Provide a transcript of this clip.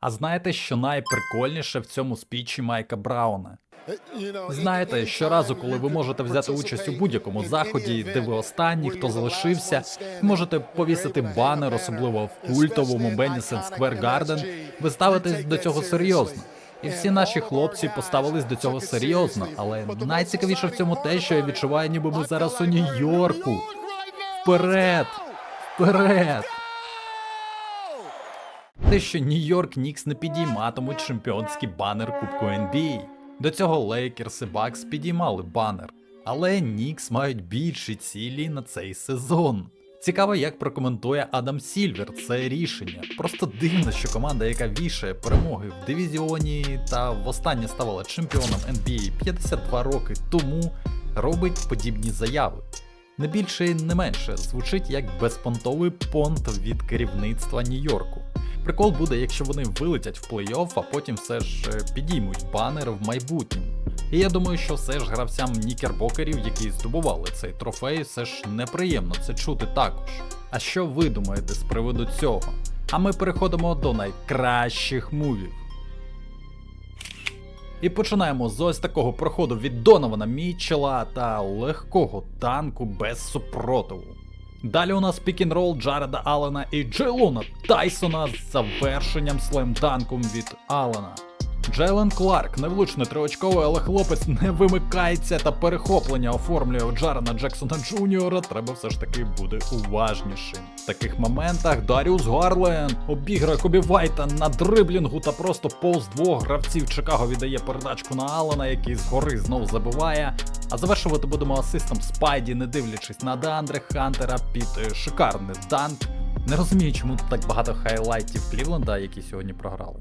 А знаєте, що найприкольніше в цьому спічі Майка Брауна? Знаєте, щоразу, коли ви можете взяти участь у будь-якому заході, де ви останній, хто залишився, можете повісити банер, особливо в культовому Беннісен Сквер Гарден, ви ставитесь до цього серйозно. І всі наші хлопці поставились до цього серйозно, але найцікавіше в цьому те, що я відчуваю, ніби ми зараз у Нью-Йорку. Вперед! Вперед! Те, що Нью-Йорк Нікс не підійматимуть чемпіонський банер Кубку NBA. До цього Лейкерс і Бакс підіймали банер. Але Нікс мають більші цілі на цей сезон. Цікаво, як прокоментує Адам Сільвер це рішення. Просто дивно, що команда, яка вішає перемоги в дивізіоні та востаннє ставала чемпіоном NBA 52 роки тому, робить подібні заяви. Не більше і не менше звучить як безпонтовий понт від керівництва Нью-Йорку. Прикол буде, якщо вони вилетять в плей-офф, а потім все ж е, підіймуть банер в майбутньому. І я думаю, що все ж гравцям нікербокерів, які здобували цей трофей, все ж неприємно це чути також. А що ви думаєте з приводу цього? А ми переходимо до найкращих мувів. І починаємо з ось такого проходу від Донована Мітчела та легкого танку без супротиву. Далі у нас пікінрол Джареда Аллена і Джейлона Тайсона з завершенням слемданком від Аллена. Джейлен Кларк невлучно триочковий, але хлопець не вимикається та перехоплення оформлює у Джарена Джексона Джуніора. Треба все ж таки бути уважнішим. В таких моментах Даріус Гарлен обіграє Кобі Вайта на дриблінгу та просто повз двох гравців Чикаго віддає передачку на Аллена, який згори знов забиває. А завершувати будемо асистом Спайді, не дивлячись на Деандре Хантера під е, шикарний данк. Не розумію, чому тут так багато хайлайтів Клівленда, які сьогодні програли.